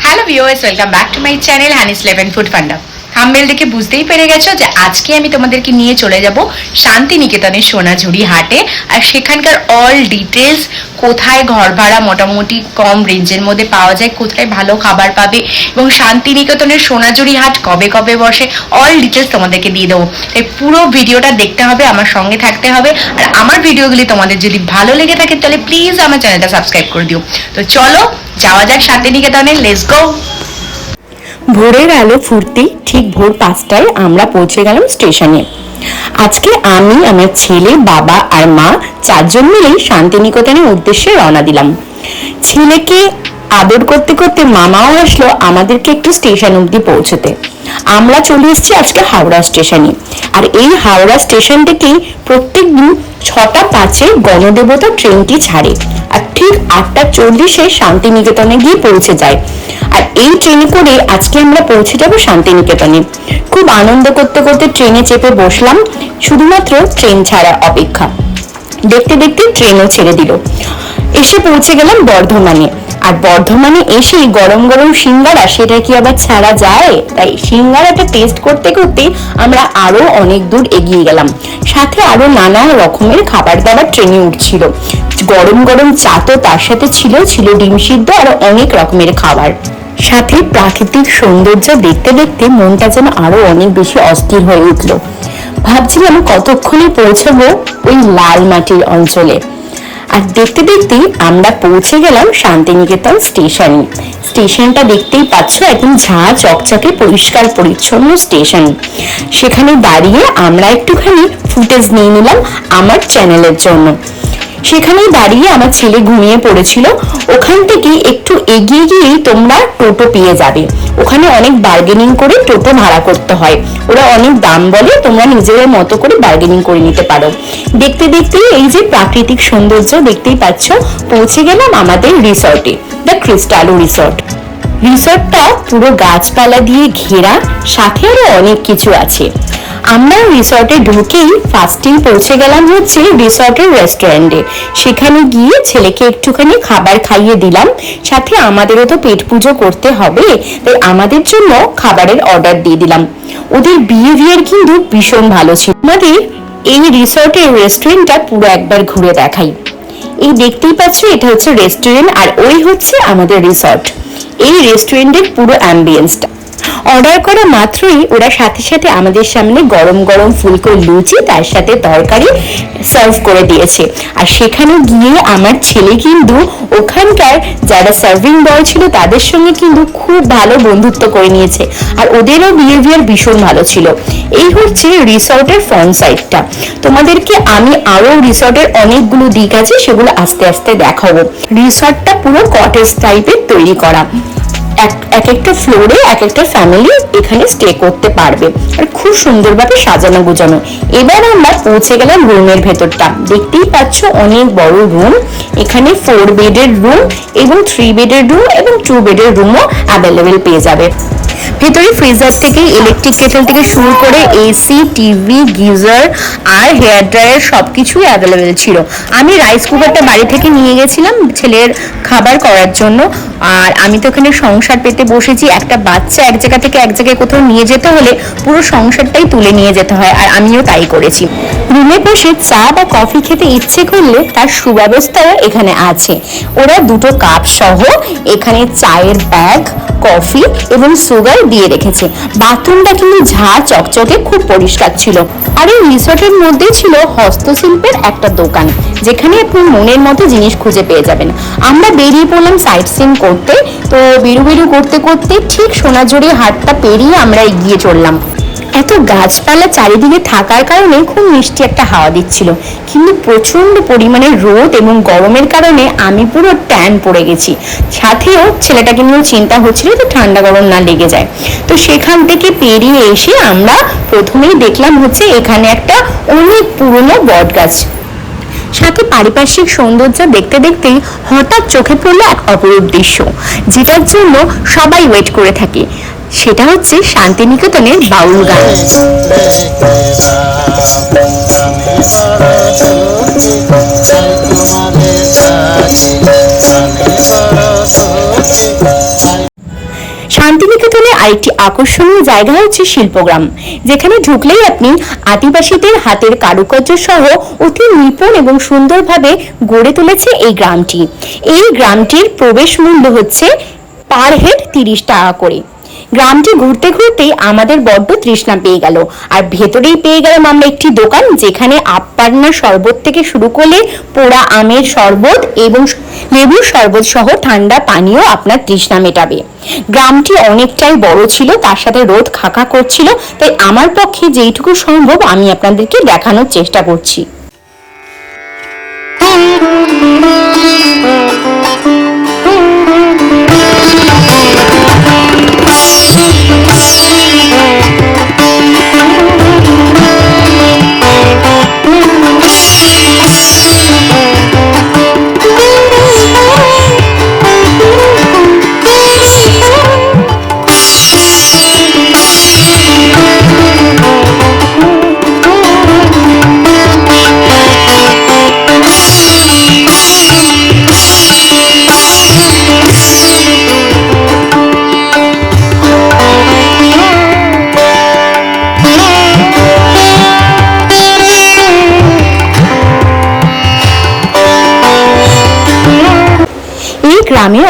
Hello viewers, welcome back to my channel Hani's Life and Food Funda. থামবেল দেখে বুঝতেই পেরে গেছো যে আজকে আমি তোমাদেরকে নিয়ে চলে যাব শান্তিনিকেতনের সোনাঝুরি হাটে আর সেখানকার অল ডিটেলস কোথায় ঘর ভাড়া মোটামুটি কম রেঞ্জের মধ্যে পাওয়া যায় কোথায় ভালো খাবার পাবে এবং শান্তিনিকেতনের সোনাঝুরি হাট কবে কবে বসে অল ডিটেলস তোমাদেরকে দিয়ে দেবো তাই পুরো ভিডিওটা দেখতে হবে আমার সঙ্গে থাকতে হবে আর আমার ভিডিওগুলি তোমাদের যদি ভালো লেগে থাকে তাহলে প্লিজ আমার চ্যানেলটা সাবস্ক্রাইব করে দিও তো চলো যাওয়া যাক শান্তিনিকেতনে লেটস গো ভোরের আলো ফুর্তি ঠিক ভোর পাঁচটায় আমরা পৌঁছে গেলাম স্টেশনে আজকে আমি আমার ছেলে বাবা আর মা চারজন মিলেই শান্তিনিকেতনের উদ্দেশ্যে রওনা দিলাম ছেলেকে আদর করতে করতে মামাও আসলো আমাদেরকে একটু স্টেশন অবধি পৌঁছতে আমরা চলে এসেছি আজকে হাওড়া স্টেশনে আর এই হাওড়া স্টেশন থেকেই প্রত্যেক দিন ছটা পাঁচে গণদেবতা ট্রেনটি ছাড়ে আর ঠিক আটটা চল্লিশে শান্তিনিকেতনে গিয়ে পৌঁছে যায় আর এই ট্রেনে করে আজকে আমরা পৌঁছে যাব শান্তিনিকেতনে খুব আনন্দ করতে করতে ট্রেনে চেপে বসলাম শুধুমাত্র ট্রেন ছাড়া অপেক্ষা দেখতে দেখতে ট্রেনও ছেড়ে দিল এসে পৌঁছে গেলাম বর্ধমানে আর বর্ধমানে এসে গরম গরম সিঙ্গারা সেটা কি আবার ছাড়া যায় তাই সিঙ্গারাটা টেস্ট করতে করতে আমরা আরো অনেক দূর এগিয়ে গেলাম সাথে আরো নানা রকমের খাবার দাবার ট্রেনে উঠছিল গরম গরম চা তো তার সাথে ছিল ছিল ডিম সিদ্ধ আর অনেক রকমের খাবার সাথে প্রাকৃতিক সৌন্দর্য দেখতে দেখতে মনটা যেন আরো অনেক বেশি অস্থির হয়ে উঠল ভাবছিলাম কতক্ষণে পৌঁছাবো ওই লাল মাটির অঞ্চলে আর দেখতে দেখতেই আমরা পৌঁছে গেলাম শান্তিনিকেতন স্টেশনে স্টেশনটা দেখতেই পাচ্ছ একদম ঝা চকচকে পরিষ্কার পরিচ্ছন্ন স্টেশন সেখানে দাঁড়িয়ে আমরা একটুখানি ফুটেজ নিয়ে নিলাম আমার চ্যানেলের জন্য সেখানেই দাঁড়িয়ে আমার ছেলে ঘুমিয়ে পড়েছিল ওখান থেকে একটু এগিয়ে গিয়েই তোমরা টোটো পেয়ে যাবে ওখানে অনেক বার্গেনিং করে টোটো ভাড়া করতে হয় ওরা অনেক দাম বলে তোমরা নিজেদের মতো করে বার্গেনিং করে নিতে পারো দেখতে দেখতে এই যে প্রাকৃতিক সৌন্দর্য দেখতেই পাচ্ছ পৌঁছে গেলাম আমাদের রিসর্টে দ্য ক্রিস্টালো রিসর্ট রিসর্টটা পুরো গাছপালা দিয়ে ঘেরা সাথে আরো অনেক কিছু আছে আমরা রিসর্টে ঢুকেই ফার্স্টেই পৌঁছে গেলাম হচ্ছে রিসর্টের রেস্টুরেন্টে সেখানে গিয়ে ছেলেকে একটুখানি খাবার খাইয়ে দিলাম সাথে আমাদেরও তো পেট পুজো করতে হবে তাই আমাদের জন্য খাবারের অর্ডার দিয়ে দিলাম ওদের বিহেভিয়ার কিন্তু ভীষণ ভালো ছিল আমাদের এই রিসর্টের রেস্টুরেন্টটা পুরো একবার ঘুরে দেখাই এই দেখতেই পাচ্ছ এটা হচ্ছে রেস্টুরেন্ট আর ওই হচ্ছে আমাদের রিসর্ট এই রেস্টুরেন্টের পুরো অ্যাম্বিয়েন্সটা অর্ডার করা মাত্রই ওরা সাথে সাথে আমাদের সামনে গরম গরম ফুলকো লুচি তার সাথে তরকারি সার্ভ করে দিয়েছে আর সেখানে গিয়ে আমার ছেলে কিন্তু ওখানকার যারা সার্ভিং বয় ছিল তাদের সঙ্গে কিন্তু খুব ভালো বন্ধুত্ব করে নিয়েছে আর ওদেরও বিহেভিয়ার ভীষণ ভালো ছিল এই হচ্ছে রিসর্টের ফ্রন্ট সাইডটা তোমাদেরকে আমি আরও রিসর্টের অনেকগুলো দিক আছে সেগুলো আস্তে আস্তে দেখাবো রিসর্টটা পুরো কটেজ টাইপের তৈরি করা এক একটা ফ্লোরে এক একটা ফ্যামিলি এখানে স্টে করতে পারবে আর খুব সুন্দরভাবে সাজানো গুজানো এবার আমরা পৌঁছে গেলাম রুমের ভেতরটা দেখতেই পাচ্ছ অনেক বড় রুম এখানে ফোর বেডের রুম এবং থ্রি বেডের রুম এবং টু বেডের রুমও অ্যাভেলেবেল পেয়ে যাবে ভেতরে ফ্রিজার থেকে ইলেকট্রিক কেটল থেকে শুরু করে এসি টিভি গিজার আর হেয়ার ড্রায়ার সব কিছুই অ্যাভেলেবেল ছিল আমি রাইস কুকারটা বাড়ি থেকে নিয়ে গেছিলাম ছেলের খাবার করার জন্য আর আমি তো এখানে সংসার পেতে বসেছি একটা বাচ্চা এক জায়গা থেকে এক জায়গায় কোথাও নিয়ে যেতে হলে পুরো সংসারটাই তুলে নিয়ে যেতে হয় আর আমিও তাই করেছি রুমে বসে চা বা কফি খেতে ইচ্ছে করলে তার সুব্যবস্থাও এখানে আছে ওরা দুটো কাপ সহ এখানে চায়ের ব্যাগ কফি এবং সুগার জায়গায় দিয়ে রেখেছে বাথরুমটা কিন্তু ঝা চকচকে খুব পরিষ্কার ছিল আর এই রিসর্টের মধ্যে ছিল হস্তশিল্পের একটা দোকান যেখানে আপনি মনের মতো জিনিস খুঁজে পেয়ে যাবেন আমরা বেরিয়ে পড়লাম সাইট সিন করতে তো বেরু বেরু করতে করতে ঠিক সোনাঝুরি হাটটা পেরিয়ে আমরা এগিয়ে চললাম এত গাছপালা চারিদিকে থাকার কারণে খুব মিষ্টি একটা হাওয়া দিচ্ছিল কিন্তু প্রচণ্ড পরিমাণে রোদ এবং গরমের কারণে আমি পুরো ট্যান পড়ে গেছি সাথেও ছেলেটাকে নিয়ে চিন্তা হচ্ছিল তো ঠান্ডা গরম না লেগে যায় তো সেখান থেকে পেরিয়ে এসে আমরা প্রথমেই দেখলাম হচ্ছে এখানে একটা অনেক পুরনো বট গাছ সাথে পারিপার্শ্বিক সৌন্দর্য দেখতে দেখতেই হঠাৎ চোখে পড়লো এক অপরূপ দৃশ্য যেটার জন্য সবাই ওয়েট করে থাকে সেটা হচ্ছে শান্তিনিকেতনের বাউল গান শান্তিনিকেতনে আরেকটি আকর্ষণীয় জায়গা হচ্ছে শিল্পগ্রাম যেখানে ঢুকলেই আপনি আদিবাসীদের হাতের কারুকার্য সহ অতি নিপুণ এবং সুন্দরভাবে গড়ে তুলেছে এই গ্রামটি এই গ্রামটির প্রবেশ মূল্য হচ্ছে পার হেড তিরিশ টাকা করে গ্রামটি ঘুরতে ঘুরতে আমাদের বড্ড তৃষ্ণা পেয়ে গেল আর ভেতরেই পেয়ে গেলাম আমরা একটি দোকান যেখানে আপ্পান্নার শরবত থেকে শুরু করলে পোড়া আমের শরবত এবং লেবুর শরবত সহ ঠান্ডা পানীয় আপনার তৃষ্ণা মেটাবে গ্রামটি অনেকটাই বড় ছিল তার সাথে রোদ খাকা করছিল তাই আমার পক্ষে যেইটুকু সম্ভব আমি আপনাদেরকে দেখানোর চেষ্টা করছি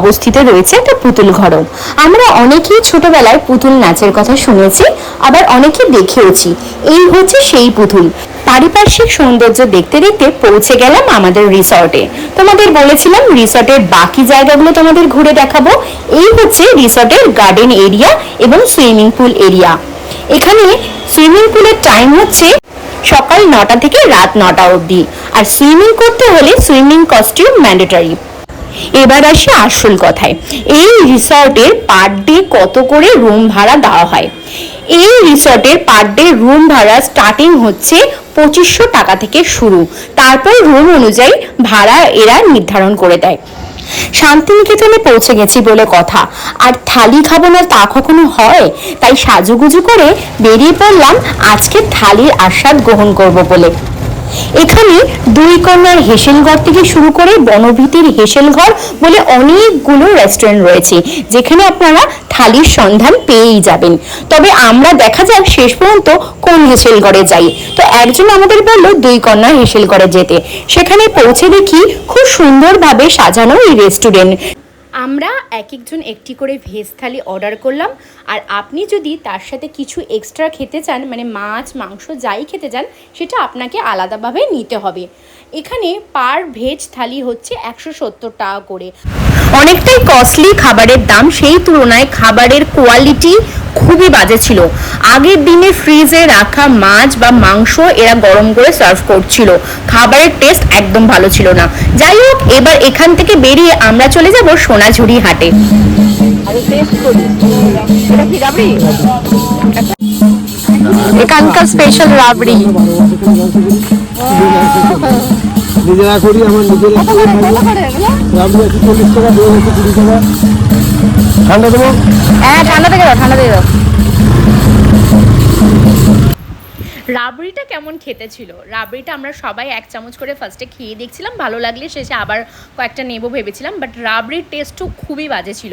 অবস্থিত রয়েছে একটা পুতুল ঘরও আমরা অনেকেই ছোটবেলায় পুতুল নাচের কথা শুনেছি আবার অনেকে দেখেওছি এই হচ্ছে সেই পুতুল পারিপার্শ্বিক সৌন্দর্য দেখতে দেখতে পৌঁছে গেলাম আমাদের রিসর্টে তোমাদের বলেছিলাম রিসর্টের বাকি জায়গাগুলো তোমাদের ঘুরে দেখাবো এই হচ্ছে রিসর্টের গার্ডেন এরিয়া এবং সুইমিং পুল এরিয়া এখানে সুইমিং পুলের টাইম হচ্ছে সকাল নটা থেকে রাত নটা অবধি আর সুইমিং করতে হলে সুইমিং কস্টিউম ম্যান্ডেটারি এবার আসি আসল কথায় এই রিসর্টের পার ডে কত করে রুম ভাড়া দেওয়া হয় এই রিসর্টের পার ডে রুম ভাড়া স্টার্টিং হচ্ছে পঁচিশশো টাকা থেকে শুরু তারপর রুম অনুযায়ী ভাড়া এরা নির্ধারণ করে দেয় শান্তিনিকেতনে পৌঁছে গেছি বলে কথা আর থালি খাবো না তা কখনো হয় তাই সাজুগুজু করে বেরিয়ে পড়লাম আজকে থালির আস্বাদ গ্রহণ করব বলে এখানে দুই কন্যার হেসেলঘর থেকে শুরু করে বনভীতির হেসেলঘর বলে অনেকগুলো রেস্টুরেন্ট রয়েছে যেখানে আপনারা থালির সন্ধান পেয়েই যাবেন তবে আমরা দেখা যাক শেষ পর্যন্ত কোন হেসেলঘরে যাই তো একজন আমাদের বলল দুই কন্যার হেসেলঘরে যেতে সেখানে পৌঁছে দেখি খুব সুন্দরভাবে সাজানো এই রেস্টুরেন্ট আমরা এক একজন একটি করে ভেজ থালি অর্ডার করলাম আর আপনি যদি তার সাথে কিছু এক্সট্রা খেতে চান মানে মাছ মাংস যাই খেতে চান সেটা আপনাকে আলাদাভাবে নিতে হবে এখানে পার ভেজ থালি হচ্ছে একশো সত্তর টাকা করে অনেকটাই কস্টলি খাবারের দাম সেই তুলনায় খাবারের কোয়ালিটি খুবই বাজে ছিল আগের দিনে ফ্রিজে রাখা মাছ বা মাংস এরা গরম করে সার্ভ করছিল খাবারের টেস্ট একদম ভালো ছিল না যাই হোক এবার এখান থেকে বেরিয়ে আমরা চলে যাব সোনাঝুরি হাটে এখানকার স্পেশাল রাবড়ি নিজেরা করি আমার নিজেরা রাবড়ি আছে চল্লিশ টাকা দুই একশো কুড়ি টাকা ঠান্ডা দেবো হ্যাঁ ঠান্ডা থেকে দাও ঠান্ডা দাও রাবড়িটা কেমন খেতে ছিল রাবড়িটা আমরা সবাই এক চামচ করে ফার্স্টে খেয়ে দেখছিলাম ভালো লাগলে শেষে আবার কয়েকটা নেবো ভেবেছিলাম বাট রাবড়ির টেস্টও খুবই বাজে ছিল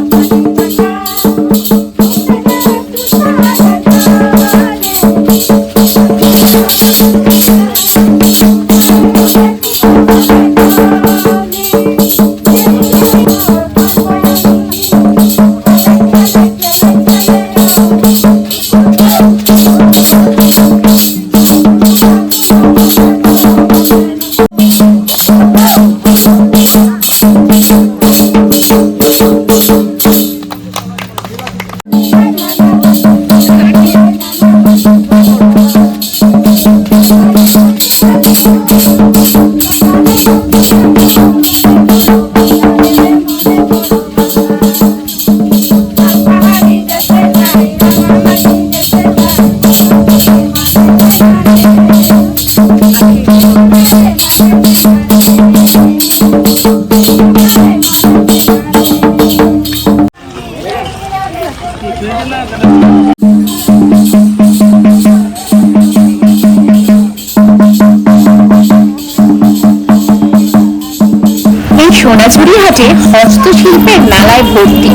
বাজারঘাটে হস্তশিল্পের মেলায় ভর্তি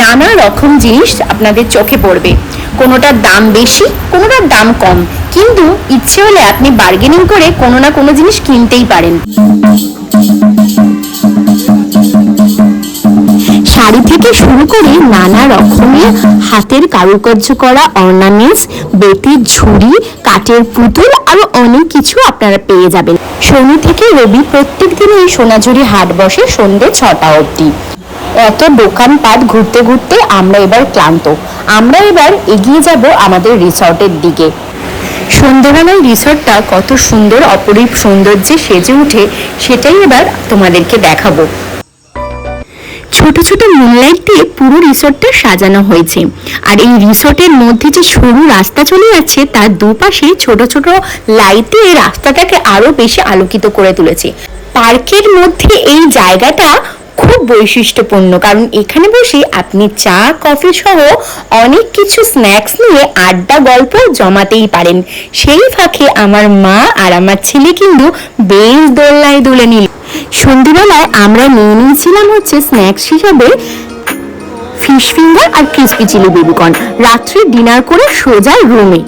নানা রকম জিনিস আপনাদের চোখে পড়বে কোনোটার দাম বেশি কোনোটার দাম কম কিন্তু ইচ্ছে হলে আপনি বার্গেনিং করে কোনো না কোনো জিনিস কিনতেই পারেন শাড়ি থেকে শুরু করে নানা রকমের হাতের কারুকার্য করা অর্নামেন্টস বেতির ঝুড়ি কাঠের পুতুল আরও অনেক কিছু আপনারা পেয়ে যাবেন শনি থেকে রবি প্রত্যেক দিন এই সোনাঝুরি হাট বসে সন্ধ্যে ছটা অবধি এত দোকানপাট ঘুরতে ঘুরতে আমরা এবার ক্লান্ত আমরা এবার এগিয়ে যাব আমাদের রিসর্টের দিকে সন্ধ্যাবেলায় রিসর্টটা কত সুন্দর অপরূপ সৌন্দর্যে সেজে উঠে সেটাই এবার তোমাদেরকে দেখাবো ছোট ছোট মুনলাইট দিয়ে পুরো রিসোর্টটা সাজানো হয়েছে আর এই রিসোর্টের মধ্যে যে সরু রাস্তা চলে যাচ্ছে তার দুপাশে ছোট ছোট লাইটে এই রাস্তাটাকে আরও বেশি আলোকিত করে তুলেছে পার্কের মধ্যে এই জায়গাটা খুব বৈশিষ্ট্যপূর্ণ কারণ এখানে বসে আপনি চা কফি সহ অনেক কিছু স্ন্যাক্স নিয়ে আড্ডা গল্প জমাতেই পারেন সেই ফাঁকে আমার মা আর আমার ছেলে কিন্তু বেশ দোলনায় দুলে নিল সন্ধ্যেবেলায় আমরা নিয়ে নিয়েছিলাম হচ্ছে স্ন্যাক্স হিসাবে ফিশ ফিঙ্গার আর ক্রিসপি চিলি বেবিকর্ন রাত্রে ডিনার করে সোজা রুমে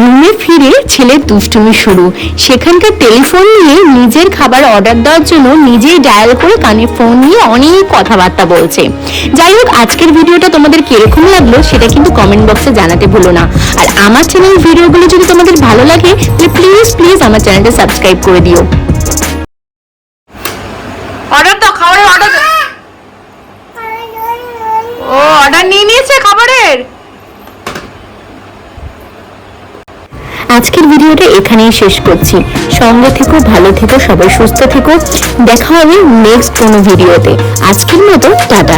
রুমে ফিরে ছেলের দুষ্টুমি শুরু সেখানকার টেলিফোন নিয়ে নিজের খাবার অর্ডার দেওয়ার জন্য নিজেই ডায়াল করে কানে ফোন নিয়ে অনেক কথাবার্তা বলছে যাই হোক আজকের ভিডিওটা তোমাদের কিরকম লাগলো সেটা কিন্তু কমেন্ট বক্সে জানাতে ভুলো না আর আমার চ্যানেল ভিডিওগুলো যদি তোমাদের ভালো লাগে তাহলে প্লিজ প্লিজ আমার চ্যানেলটা সাবস্ক্রাইব করে দিও আজকের ভিডিওটা এখানেই শেষ করছি সঙ্গে থেকো ভালো থেকো সবাই সুস্থ থেকো দেখা হবে নেক্সট কোনো ভিডিওতে আজকের মতো টাটা